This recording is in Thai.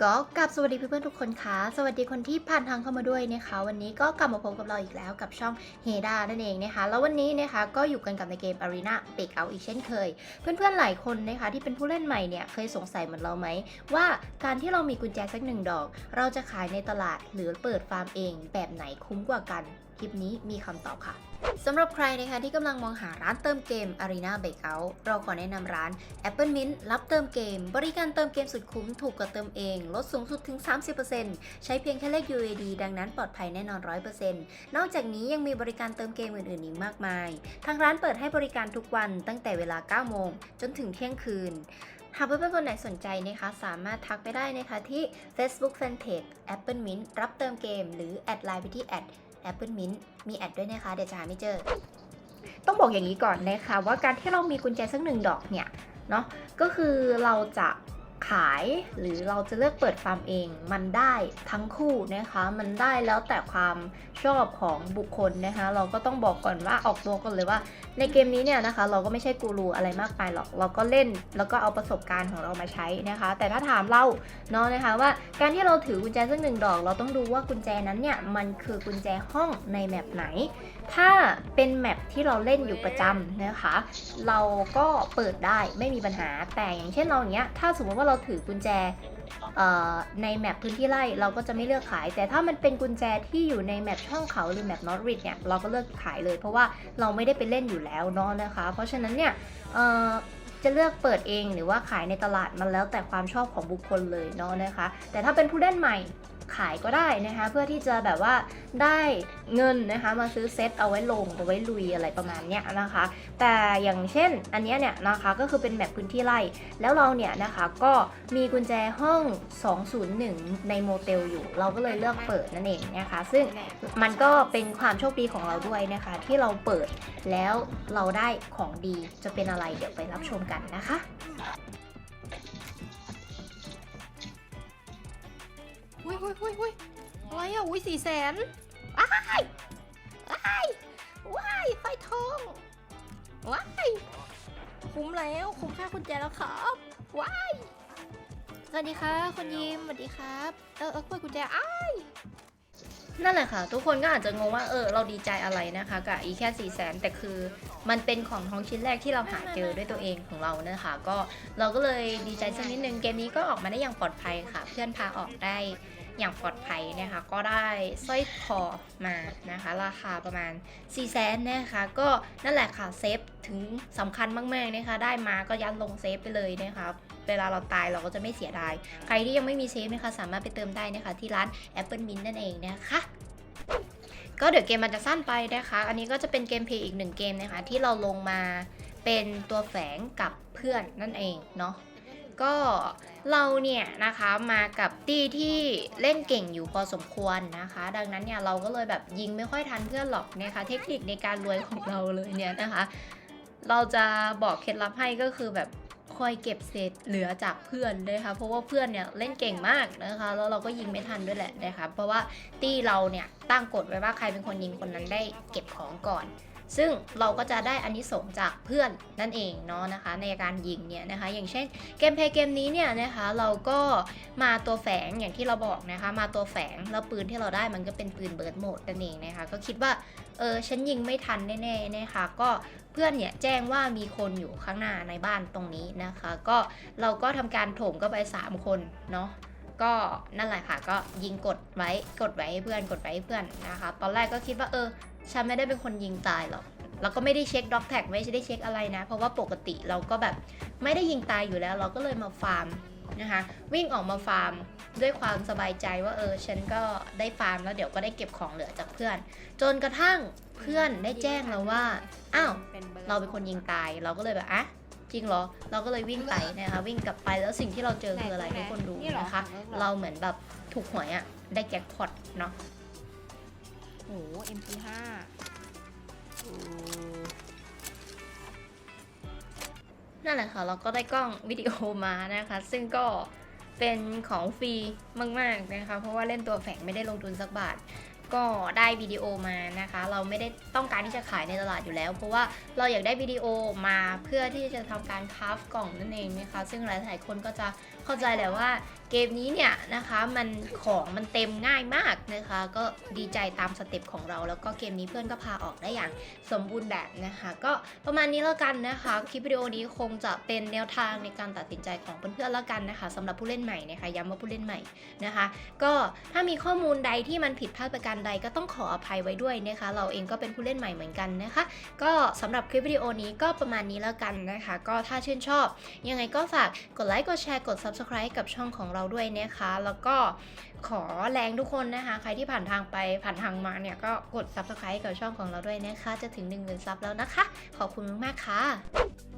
ก็กลับสวัสดีเพื่อนๆทุกคนค่ะ สวัสดีคนที่ผ่านทางเข้ามาด้วยนะคะ วันนี้ก็กลับมาพบกับเราอีกแล้วกับช่องเฮดานั่นเองนะคะ แล้ววันนี้นะคะก็อยู่กันกับในเกม Arena b r e a k Out อีกเช่นเคย เพื่อนๆหลายคนนะคะที่เป็นผู้เล่นใหม่เนี่ยเคยสงสัยเหมือนเราไหม ว่าการที่เรามีกุญแจสักหนึ่งดอก เราจะขายในตลาดหรือเปิดฟาร์มเองแบบไหนคุ้มกว่ากัน คลิปนี้มีคำตอบค่ะสำหรับใครนะคะที่กำลังมองหาร้านเติมเกม Arena Breakout เราขอแนะนำร้าน Apple Mint รับเติมเกม บริการเติมเกมสุดคุ้มถูกกว่าเติมเอง ลดสูงสุดถึง 30%ใช้เพียงแค่เลข UAD ดังนั้นปลอดภัยแน่นอน 100%นอกจากนี้ยังมีบริการเติมเกมอื่นๆอีกมากมาย ทางร้านเปิดให้บริการทุกวันตั้งแต่เวลา 9 โมง จนถึงเที่ยงคืนหากเพื่อนๆคนไหนสนใจนะคะ สามารถทักไปได้นะคะที่ Facebook Fanpage Apple Mint รับเติมเกม หรือแอดไลน์ไปที่แอด Apple Mint มีแอดด้วยนะคะ เดี๋ยวจะหาไม่เจอ ต้องบอกอย่างนี้ก่อนนะคะ ว่าการที่เรามีกุญแจสักหนึ่งดอกเนี่ยเนาะก็คือเราจะ ขายหรือเราจะเลือกเปิดฟาร์มเอง มันได้ทั้งคู่นะคะ มันได้แล้วแต่ความชอบของบุคคลนะคะ เราก็ต้องบอกก่อนว่าออกตัวก่อนเลยว่า ในเกมนี้เนี่ยนะคะ เราก็ไม่ใช่กูรูอะไรมากมายหรอก เราก็เล่นแล้วก็เอาประสบการณ์ของเรามาใช้นะคะ แต่ถ้าถามเราเนาะนะคะว่าการที่เราถือกุญแจสักหนึ่งดอก เราต้องดูว่ากุญแจนั้นเนี่ยมันคือกุญแจห้องในแมปไหนถ้าเป็นแมปที่เราเล่นอยู่ประจำนะคะ เราก็เปิดได้ไม่มีปัญหาแต่อย่างเช่นเราอย่างเงี้ยถ้าสมมติว่าเราถือกุญแจในแมปพื้นที่ไร่เราก็จะไม่เลือกขาย แต่ถ้ามันเป็นกุญแจที่อยู่ในแมปช่องเขาหรือแมปนอตริดเนี่ยเราก็เลือกขายเลย เพราะว่าเราไม่ได้ไปเล่นอยู่แล้วเนาะนะคะ เพราะฉะนั้นเนี่ยจะเลือกเปิดเองหรือว่าขายในตลาดมันแล้วแต่ความชอบของบุคคลเลยเนาะนะคะ แต่ถ้าเป็นผู้เล่นใหม่ ขายก็ได้นะคะ เพื่อที่จะแบบว่าได้เงินนะคะมาซื้อเซตเอาไว้ลงเอาไว้ลุยอะไรประมาณเนี้ยนะคะ แต่อย่างเช่นอันนี้เนี่ยนะคะก็คือเป็นแมปพื้นที่ไร่แล้วเราเนี่ยนะคะก็มีกุญแจห้อง 201 ในโมเตลอยู่ เราก็เลยเลือกเปิดนั่นเองนะคะ ซึ่งมันก็เป็นความโชคดีของเราด้วยนะคะ ที่เราเปิดแล้วเราได้ของดีจะเป็นอะไรเดี๋ยวไปรับชมกันนะคะ อุ้ยอุ้ยอุ้ยอุ้ยอะไรอะอุ้ยสี่แสนว้ายว้ายว้ายไฟทองว้ายคุ้มแล้วคุ้มค่ากุญแจแล้วครับว้ายสวัสดีค่ะคุณยิมสวัสดีครับ เออเออกล้วยกุญแจอ้ายนั่นแหละค่ะ ทุกคนก็อาจจะงงว่าเออเราดีใจอะไรนะคะกับอีแค่4ี่แสนแต่คือมันเป็นของทองชิ้นแรกที่เราหาเจอด้วยตัวเองของเรานะคะ ก็เราก็เลยดีใจสักนิดนึงเกมนี้ก็ออกมาได้อย่างปลอดภัยค่ะ เพื่อนพาออกได้ อย่างปลอดภัยนะคะก็ได้สร้อยคอมานะคะ ราคาประมาณ4ี่แสนนะคะ ก็นั่นแหละค่ะเซฟถึงสำคัญมากๆนะคะ ได้มาก็ยัดลงเซฟไปเลยนะคะเวลาเราตายเราก็จะไม่เสียดาย ใครที่ยังไม่มีเซฟนะคะสามารถไปเติมได้นะคะที่ร้าน Apple Mint นั่นเองนะคะก็เดี๋ยวเกมมันจะสั้นไปนะคะ อันนี้ก็จะเป็นเกมเพลย์อีกหนึ่งเกมนะคะ ที่เราลงมาเป็นตัวแฝงกับเพื่อนนั่นเองเนาะ ก็เราเนี่ยนะคะมากับตี้ที่เล่นเก่งอยู่พอสมควรนะคะ ดังนั้นเนี่ยเราก็เลยแบบยิงไม่ค่อยทันเพื่อนหรอกนะคะเทคนิคในการรวยของเราเลยเนี่ยนะคะ เราจะบอกเคล็ดลับให้ก็คือแบบคอยเก็บเศษเหลือจากเพื่อนเลยค่ะเพราะว่าเพื่อนเนี่ยเล่นเก่งมากนะคะแล้วเราก็ยิงไม่ทันด้วยแหละนะคะเพราะว่าตี้เราเนี่ยตั้งกฎไว้ว่าใครเป็นคนยิงคนนั้นได้เก็บของก่อน ซึ่งเราก็จะได้อันนี้สงจากเพื่อนนั่นเองเนาะนะคะ ในการยิงเนี่ยนะคะ อย่างเช่นเกมเพย์เกมนี้เนี่ยนะคะเราก็มาตัวแฝงอย่างที่เราบอกนะคะ มาตัวแฝงแล้วปืนที่เราได้มันก็เป็นปืนเบิร์ดโหมดนั่นเองนะคะ ก็คิดว่าเออฉันยิงไม่ทันแน่ๆนะคะ ก็เพื่อนเนี่ยแจ้งว่ามีคนอยู่ข้างหน้าในบ้านตรงนี้นะคะ ก็เราก็ทำการโถมเข้าไป 3 คนเนาะก็นั่นแหละค่ะก็ยิงกดไว้กดไว้ให้เพื่อนกดไว้ให้เพื่อนนะคะ ตอนแรกก็คิดว่าเออ ฉันไม่ได้เป็นคนยิงตายหรอก แล้วก็ไม่ได้เช็คด็อกแท็กไม่ได้เช็คอะไรนะ เพราะว่าปกติเราก็แบบไม่ได้ยิงตายอยู่แล้ว เราก็เลยมาฟาร์มนะคะ วิ่งออกมาฟาร์มด้วยความสบายใจว่าเออฉันก็ได้ฟาร์มแล้วเดี๋ยวก็ได้เก็บของเหลือจากเพื่อน จนกระทั่งเพื่อนได้แจ้งเราว่าอ้าวเราเป็นคนยิงตายเราก็เลยแบบอะจริงเหรอ เราก็เลยวิ่งไปนะคะวิ่งกลับไปแล้วสิ่งที่เราเจอคืออะไรให้คนดูนะคะ เราเหมือนแบบถูกหวยอะได้แจ็คพอตเนาะ ห MP5 นั่นแหละค่ะ เราก็ได้กล้องวิดีโอมานะคะ ซึ่งก็เป็นของฟรีมาก ๆ นะคะ เพราะว่าเล่นตัวแฝงไม่ได้ลงทุนสักบาท ก็ได้วิดีโอมานะคะ เราไม่ได้ต้องการที่จะขายในตลาดอยู่แล้ว เพราะว่าเราอยากได้วิดีโอมาเพื่อที่จะทำการคราฟกล่องนั่นเองนะคะ ซึ่งหลายๆคนก็จะเข้าใจแหละว่าเกมนี้เนี่ยนะคะมันของมันเต็มง่ายมากนะคะ ก็ดีใจตามสเต็ปของเรา แล้วก็เกมนี้เพื่อนก็พาออกได้อย่างสมบูรณ์แบบนะคะ ก็ประมาณนี้แล้วกันนะคะ คลิปวิดีโอนี้คงจะเป็นแนวทางในการตัดสินใจของเพื่อนๆแล้วกันนะคะสำหรับผู้เล่นใหม่นะคะย้ำว่าผู้เล่นใหม่นะคะ ก็ถ้ามีข้อมูลใดที่มันผิดพลาดประการใดก็ต้องขออภัยไว้ด้วยนะคะ เราเองก็เป็นผู้เล่นใหม่เหมือนกันนะคะ ก็สำหรับคลิปวิดีโอนี้ก็ประมาณนี้แล้วกันนะคะ ก็ถ้าชื่นชอบ ยังไงก็ฝากกดไลค์กดแชร์กด Subscribe กับช่องของเราด้วยนะคะ แล้วก็ขอแรงทุกคนนะคะ ใครที่ผ่านทางไปผ่านทางมาเนี่ยก็กด Subscribe กับช่องของเราด้วยนะคะ จะถึง1 0,000ซับแล้วนะคะ ขอบคุณมากๆค่ะ